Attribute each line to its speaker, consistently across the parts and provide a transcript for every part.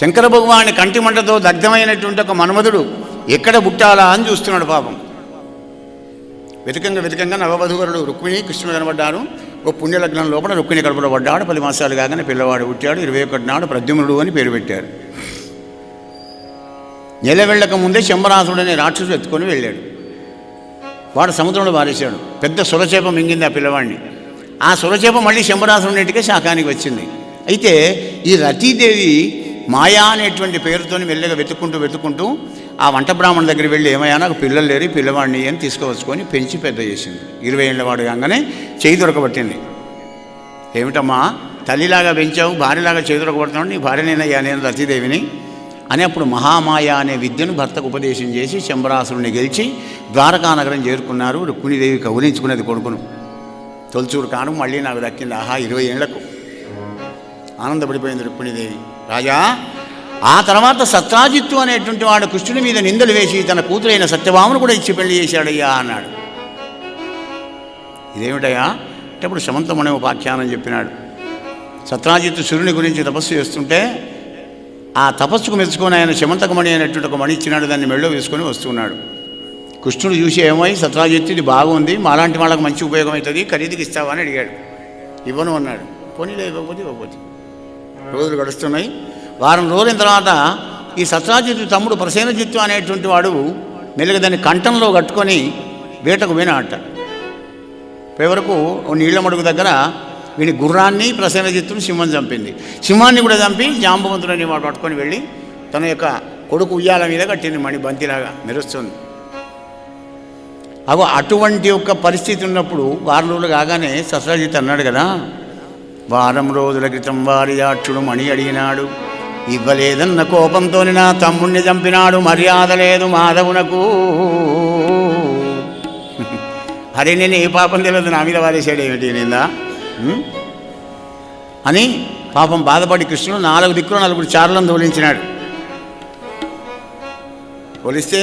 Speaker 1: శంకర భగవాని కంటి మంటతో దగ్ధమైనటువంటి ఒక మన్మధుడు ఎక్కడ పుట్టాలా అని చూస్తున్నాడు పాపం. వెతకంగా వెతకంగా నవవధువరుడు రుక్మిణి కృష్ణుడు కనబడ్డారు ఓ పుణ్యలగ్నం లోపల రుక్మిణి కడుపులో పడ్డాడు పది మాసాలు కాగానే పిల్లవాడు పుట్టాడు. ఇరవై ఒకటి నాడు ప్రద్యుమ్నుడు అని పేరు పెట్టారు. నెల వెళ్ళక ముందే శంబరాసుడు అనే రాక్షసుడు ఎత్తుకొని వెళ్ళాడు. వాడు సముద్రంలో పారేశాడు. పెద్ద సురచేప మింగింది ఆ పిల్లవాడిని. ఆ సురచేప మళ్ళీ శంబరాసుడినట్టుగా శాఖానికి వచ్చింది. అయితే ఈ రతీదేవి మాయా అనేటువంటి పేరుతోని మెల్లగా వెతుక్కుంటూ వెతుక్కుంటూ ఆ వంట బ్రాహ్మణ దగ్గర వెళ్ళి ఏమయ్యా నాకు పిల్లలు లేరు పిల్లవాడిని అని తీసుకువచ్చుకొని పెంచి పెద్ద చేసింది. ఇరవై ఏళ్ళ వాడు కాగానే చేయి దొరకబట్టింది. ఏమిటమ్మా తల్లిలాగా పెంచావు భార్యలాగా చేయి దొరకబడుతున్నావు నీ భార్యనేనయ్యా నేను రతీదేవిని అని అప్పుడు మహామాయ అనే విద్యను భర్తకు ఉపదేశం చేసి శంబరాసురుని గెలిచి ద్వారకానగరం చేరుకున్నారు. రుక్మిణీదేవి కౌలించుకున్నది కొడుకును. తొలచూరు కాను మళ్ళీ నాకు దక్కింది. ఆహా ఇరవై ఏళ్ళకు ఆనందపడిపోయింది రుక్మిణీదేవి. రాజా ఆ తర్వాత సత్రాజిత్తు అనేటువంటి వాడు కృష్ణుని మీద నిందలు వేసి తన కూతురైన సత్యభామను కూడా ఇచ్చి పెళ్ళి చేశాడయ్యా అన్నాడు. ఇదేమిటయ్యా? అంటే అప్పుడు శమంతమనే ఉపాఖ్యానం చెప్పినాడు. సత్రాజిత్తు సూర్యుని గురించి తపస్సు చేస్తుంటే ఆ తపస్సుకు మెచ్చుకొని ఆయన శమంతకమణి అనేటువంటి ఒక మణి ఇచ్చినాడు దాన్ని మెళ్ళో వేసుకొని వస్తున్నాడు కృష్ణుడు చూసి ఏమై సత్రాజిత్తు ఇది బాగుంది మాలాంటి వాళ్ళకి మంచి ఉపయోగం అవుతుంది ఖరీదుకి ఇస్తావా అని అడిగాడు. ఇవ్వను అన్నాడు. పోనీలే ఇవ్వకపోతే ఇవ్వకపోతే. రోజులు గడుస్తున్నాయి. వారం రోజుల తర్వాత ఈ సత్రాజిత్తు తమ్ముడు ప్రసేనజిత్తు అనేటువంటి వాడు మెల్లిగా దాన్ని కంఠంలో కట్టుకొని వేటకు పోయిన పోయే వరకు నీళ్ళ మడుగు దగ్గర వీడి గుర్రాన్ని ప్రసేనజిత్తును సింహం చంపింది. సింహాన్ని కూడా చంపి జాంబవంతుడని వాడు పట్టుకొని వెళ్ళి తన యొక్క కొడుకు ఉయ్యాల మీద కట్టింది మణి బంతిలాగా మెరుస్తుంది. అగో అటువంటి యొక్క పరిస్థితి ఉన్నప్పుడు వారం రోజులు కాగానే సత్రాజిత్ అన్నాడు కదా వారం రోజుల క్రితం వారి యాక్షుడు మణి అడిగినాడు ఇవ్వలేదన్న కోపంతో నా తమ్ముణ్ణి చంపినాడు మర్యాద లేదు మాధవునకు. అరే నేను ఏ పాపం తెలియదు నా మీద వారేసాడు ఏమిటి నిందా? అని పాపం బాధపడి కృష్ణుడు నాలుగు దిక్కులు నలుగురు చారులను తోలించినాడు. పోలిస్తే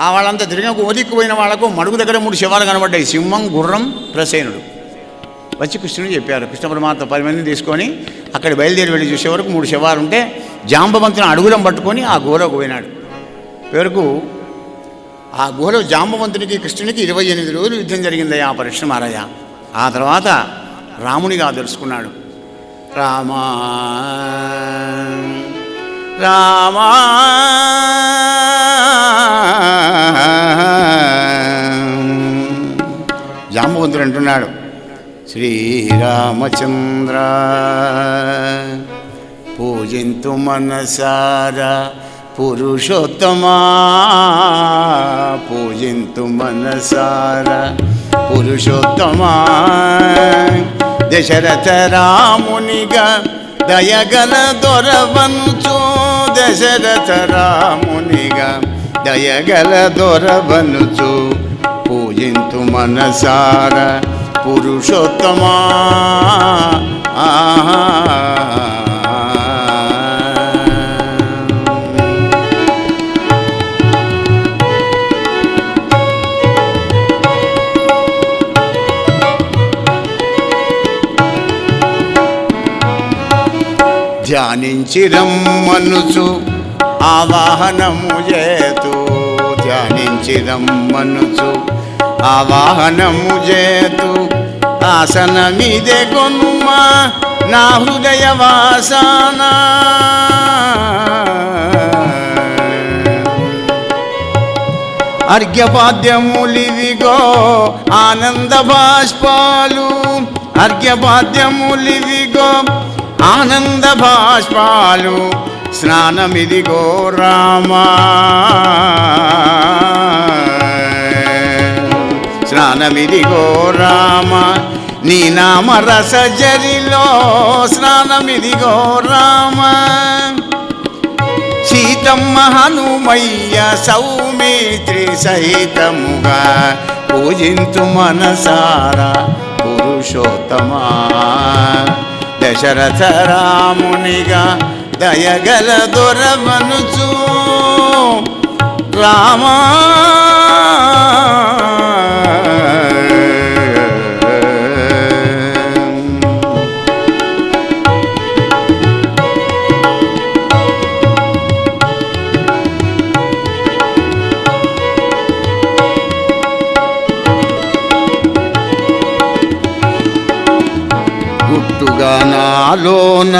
Speaker 1: ఆ వాళ్ళంతా తిరిగి ఓదిక్కు పోయిన వాళ్ళకు మడుగు దగ్గర మూడు శివాలు కనబడ్డాయి సింహం గుర్రం ప్రసేనుడు. వచ్చి కృష్ణుడు చెప్పారు కృష్ణ పరమాత్మ పది మందిని తీసుకొని అక్కడ బయలుదేరి వెళ్ళి చూసే వరకు మూడు శవాలు ఉంటే జాంబవంతుని అడుగులం పట్టుకొని ఆ గుహలోకి పోయినాడు. వరకు ఆ గుహలో జాంబవంతునికి కృష్ణునికి ఇరవై ఎనిమిది రోజులు యుద్ధం జరిగింది ఆ పరీక్ష మారయ్య ఆ తర్వాత రామునిగా తెలుసుకున్నాడు. రామా రామా జాంబవంతుడు అంటున్నాడు. శ్రీరామచంద్ర. పూజింతు మనసారా పురుషోత్తమా. పూజింతు మనసారా పురుషోత్తమా. దశరథ రామునిగా దయగల దొరవనుచు దశరథ రామునిగా దయగల దొరవనుచు. పూజింతు మనసారా పురుషోత్తమా? ఆహా ధ్యానించి రమ్మనుచు ఆవాహనము చేతు. ధ్యానించి రమ్మనుచు ఆవాహనము చేతు ఆసనమిదే కొనుమ నా హృదయ వాసన. అర్ఘ్యపాద్యములివిగో ఆనంద బాష్పాలు అర్ఘ్యపాద్యములివిగో ఆనంద బాష్పాలు స్నానమిదిగో రామా. స్నానమిదిగో రామ నీ నామ రస జరిలో స్నానమిదిగో రామ. సీతమ్మ హనుమయ్య సౌమిత్రి సహితముగా పూజింతు మనసారా పురుషోత్తమా. దశరథ రామునిగా దయగల దొరవనుచు రామా. నాలోన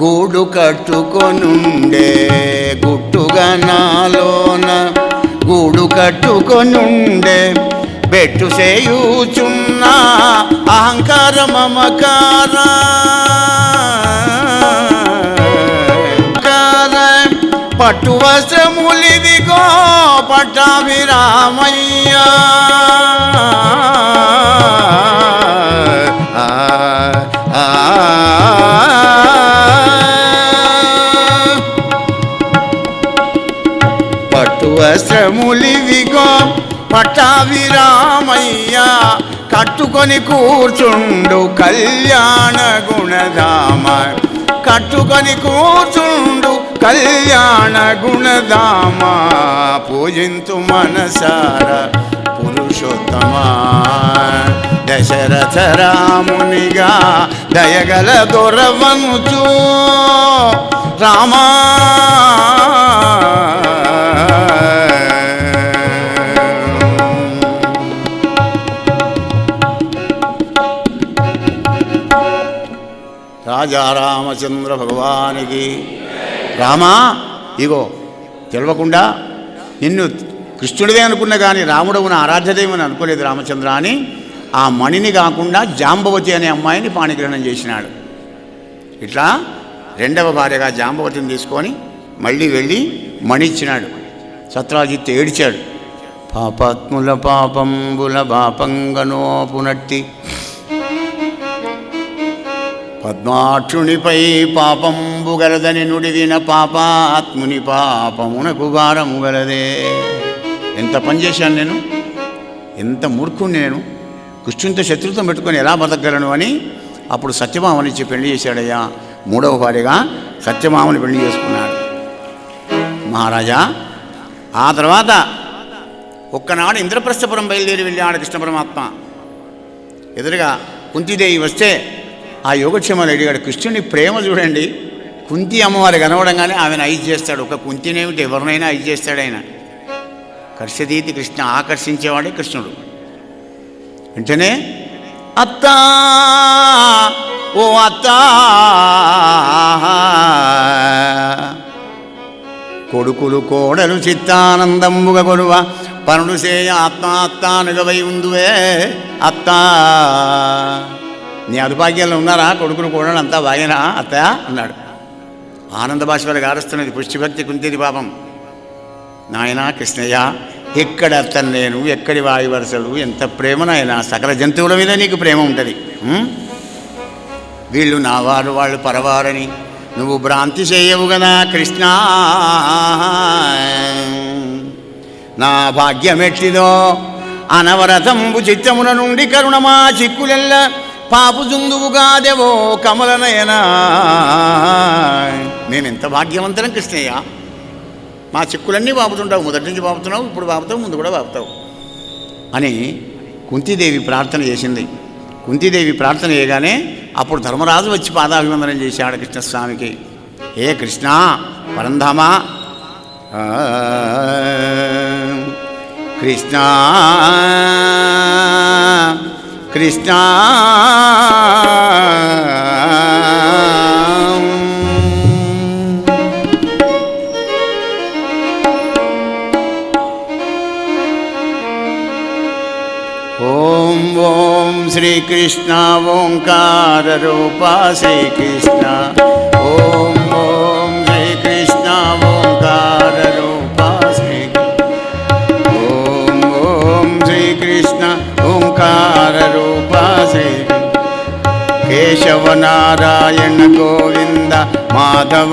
Speaker 1: గూడు కట్టుకొనుండే గుట్టుగా నాలోన గూడు కట్టుకొనుండే పెట్టు చేయుచున్న అహంకార మమకార పట్టు వస్త్రములిదిగో పట్టాభిరామయ్యా. పట్టు వస్త్రములివిగో పట్టాభిరామయ్య కట్టుకొని కూర్చుండు కళ్యాణ గుణధామ. కట్టుకొని కూర్చుండు కళ్యాణ గుణధామ. పూజింతు మనసార పురుషోత్తమా. దశరథ రామునిగా దయగల దొరవనుచు. రామా. రాజా రామచంద్ర భగవానికి. రామా ఇగో తెలవకుండా నిన్ను కృష్ణుడివే అనుకున్నా కానీ రాముడవు నా ఆరాధ్యదేవని అనుకోలేదు రామచంద్ర అని. ఆ మణిని కాకుండా జాంబవతి అనే అమ్మాయిని పాణిగ్రహణం చేసినాడు. ఇట్లా రెండవ భార్యగా జాంబవతిని తీసుకొని మళ్ళీ వెళ్ళి మణిచ్చినాడు. సత్రాజిత్ ఏడిచాడు. పాపాత్ముల పాపంబుల పాపంగనోపునట్టి పద్మాక్షునిపై పాపంబు గలదని నుడివిన పాపాత్ముని పాపమునకు భారము గలదే. ఎంత పని చేశాను నేను? ఎంత మూర్ఖుని నేను? కృష్ణునితో శత్రుత్వం పెట్టుకొని ఎలా బతకగలను అని అప్పుడు సత్యభామని ఇచ్చి పెళ్ళి చేశాడయ్యా. మూడవ భార్యగా సత్యభామని పెళ్ళి చేసుకున్నాడు. మహారాజా ఆ తర్వాత ఒక్కనాడు ఇంద్రప్రస్థపురం బయలుదేరి వెళ్ళాడు కృష్ణ పరమాత్మ. ఎదురుగా కుంతిదేవి వస్తే ఆ యోగక్షేమాలు అడిగాడు. కృష్ణుని ప్రేమ చూడండి. కుంతి అమ్మవారి కనవడంగానే ఆమెను ఐదు చేస్తాడు. ఒక కుంతినేమిటి ఎవరినైనా ఐదు చేస్తాడు ఆయన. కర్షదీతి కృష్ణ ఆకర్షించేవాడే కృష్ణుడు. వెంటనే అత్తా ఓ అత్తా కొడుకులు కోడలు చిత్తానందంబుగ కొలువ పనుడు సేయ ఆత్మాత్తానుగవై ఉందువే అత్తా. నీ అదుపాగ్యాలు ఉన్నారా? కొడుకులు కోడలు అంతా బాగేనా అత్త? అన్నాడు. ఆనంద భాష గారుస్తున్నది పుష్టిభక్తి కుంతిది పాపం. నాయనా కృష్ణయ్య ఎక్కడ అత్తను నేను ఎక్కడి వాయు వరుసలు ఎంత ప్రేమనైనా సకల జంతువుల మీద నీకు ప్రేమ ఉంటుంది. వీళ్ళు నా వారు వాళ్ళు పరవారని నువ్వు భ్రాంతి చేయవు కదా కృష్ణ. నా భాగ్యమెట్టిదో అనవరతంబు చిత్తమున నుండి కరుణమా చిక్కులెల్ల పాపు జుందువుగాదెవో కమలనయనా మేమెంత భాగ్యవంతరం కృష్ణయ్య. మా చిక్కులన్నీ బాపుతుంటావు మొదటి నుంచి బాపుతున్నావు ఇప్పుడు బాపుతావు ముందు కూడా బాపుతావు అని కుంతీదేవి ప్రార్థన చేసింది. కుంతీదేవి ప్రార్థన చేయగానే అప్పుడు ధర్మరాజు వచ్చి పాదాభివందనం చేశాడు కృష్ణస్వామికి. ఏ కృష్ణ పరంధామా కృష్ణ కృష్ణ ఓం శ్రీకృష్ణ ఓంకార రూప శ్రీకృష్ణ ఓం ఓం శ్రీకృష్ణ ఓంకార రూప శ్రీ ఓం ఓం శ్రీకృష్ణ ఓంకార రూప శ్రీ కేశవ నారాయణ గోవింద మాధవ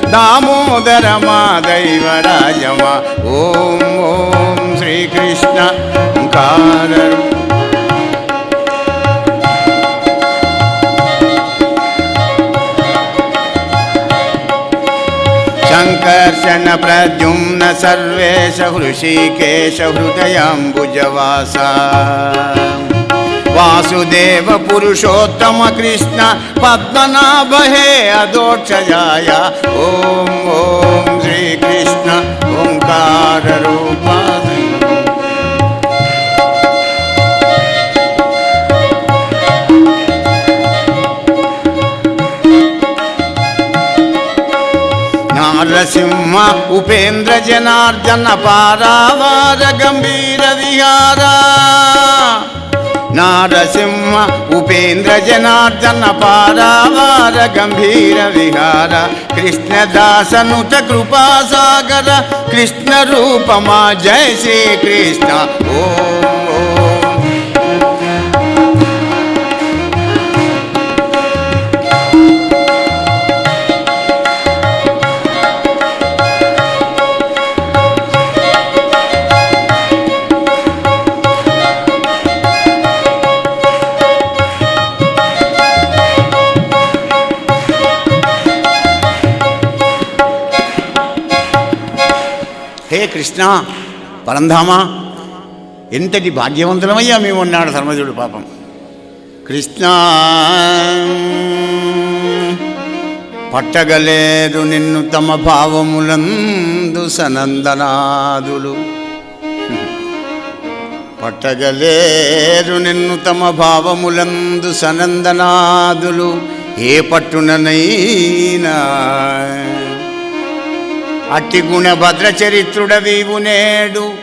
Speaker 1: दामोदर मैवराजम ओम ओम श्री कृष्ण कार शंकर्षण प्रद्युम्न सर्वेश हृषिकेश हृदयाम्बुजवासा वासुदेव पुरुषोत्तम कृष्ण पद्मनाभ हे अदोक्षजाय श्री कृष्ण ओंकार ओङ्काररूपा नरसिंह उपेन्द्र जनार्दन, पारावार, गंभीर विहारा। నారసింహ ఉపేంద్ర జనార్దన పారావార గంభీర విహార నారసింహ ఉపేంద్ర కృష్ణదాసనుత కృపాసాగర కృష్ణ రూపమా జయ శ్రీకృష్ణ ఓ కృష్ణ పరంధామా ఎంతటి భాగ్యవంతులమయ్యా మేము ఉన్నాడు ధర్మజుడు పాపం. కృష్ణ పట్టగలేదు నిన్ను తమ భావములందు సనందనాదులు. పట్టగలేరు నిన్ను తమ భావములందు సనందనాదులు. ఏ పట్టుననైనా అట్టి గుణ భద్ర చరిత్రుడవీవు నేడు.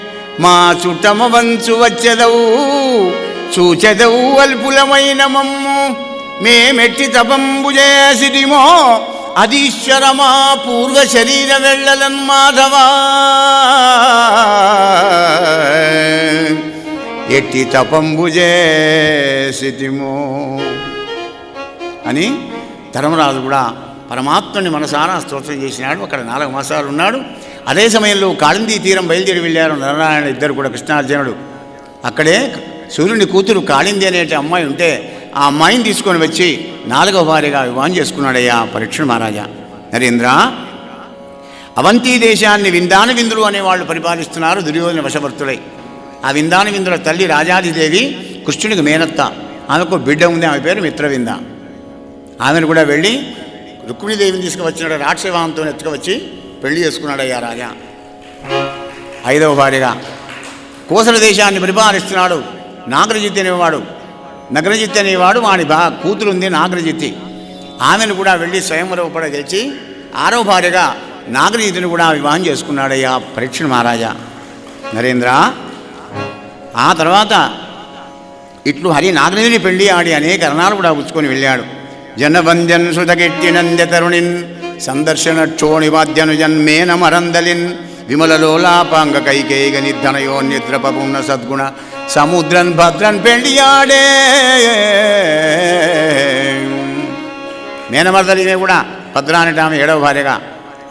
Speaker 1: మా చుట్టమ వంచు వచ్చెదవు చూచెదవు అల్పులమైన మమ్ము. మేమెట్టి తపంబు చేసిరిమో అధీశ్వరమా పూర్వ శరీర వెళ్ళలన్ మాధవా. ఎట్టి తపంబు చేసిమో అని ధర్మరాజు కూడా పరమాత్మని మనసారా స్తోత్రం చేసినాడు. అక్కడ నాలుగు మాసాలు ఉన్నాడు. అదే సమయంలో కాళిందీ తీరం బయలుదేరి వెళ్ళారు. నారాయణ ఇద్దరు కూడా కృష్ణార్జునుడు. అక్కడే సూర్యుని కూతురు కాళింది అనే అమ్మాయి ఉంటే ఆ అమ్మాయిని తీసుకొని వచ్చి నాలుగవ వారిగా వివాహం చేసుకున్నాడయ్యా పరీక్ష మహారాజా. నరేంద్ర అవంతి దేశాన్ని విందాన విందులు అనేవాళ్ళు పరిపాలిస్తున్నారు దుర్యోధన వశవర్తులై. ఆ విందాన విందుల తల్లి రాజాదిదేవి కృష్ణుడికి మేనత్త. ఆమెకు బిడ్డ ఉంది. ఆమె పేరు మిత్రవింద. ఆమెను కూడా వెళ్ళి రుక్మిణీదేవిని తీసుకువచ్చినాడు ఎత్తుకు ఎత్తుకువచ్చి పెళ్ళి చేసుకున్నాడయ్యా రాజా. ఐదవ భార్యగా కోసల దేశాన్ని పరిపాలిస్తున్నాడు నాగరజిత్తి అనేవాడు నగరజిత్ అనేవాడు వాడి బా కూతురు ఉంది నాగరజిత్తి. ఆమెను కూడా వెళ్ళి స్వయంవరం కూడా గెలిచి ఆరవ భార్యగా నాగరజిత్తిని కూడా వివాహం చేసుకున్నాడయ్యా పరీక్షణ మహారాజా. నరేంద్ర ఆ తర్వాత ఇట్లు హరి నాగరజిని పెళ్ళి ఆడి అనేక రణాలు కూడా ఉచ్చుకొని వెళ్ళాడు. జనవంద్యన్ సుధకెట్టి నంద్య తరుణిన్ సందర్శన క్షోణివాద్యను జన్మేన మరందలిన్ విమలలోలాపాంగ కైకేయ నిర్ధనయో నిద్రపపున్న సద్గుణ సముద్రన్ భద్రన్ పెళ్ళియాడే మేనమర్దలినే కూడా భద్ర అనేట ఆమె ఏడవ భార్యగా.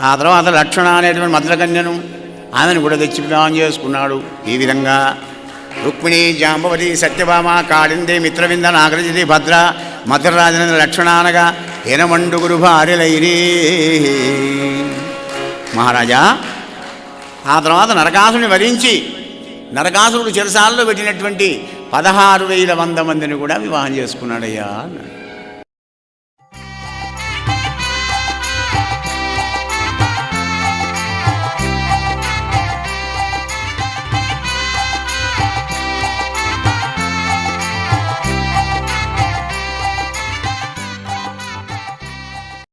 Speaker 1: ఆ తర్వాత లక్షణ అనేటువంటి మద్రకన్యను ఆమెను కూడా తెచ్చి వివాహం చేసుకున్నాడు. ఈ విధంగా రుక్మిణి జాంబవతి సత్యభామ కాళింది మిత్రవింద నాగరజిది భద్ర మధురరాజన లక్షణానగా అనగా హేనమండుగురు భార్యలైరి మహారాజా ఆ తర్వాత నరకాసుని వరించి నరకాసురుడు చెరసాలలో పెట్టినటువంటి పదహారు వేల వంద మందిని కూడా వివాహం చేసుకున్నాడయ్యా అన్నాడు.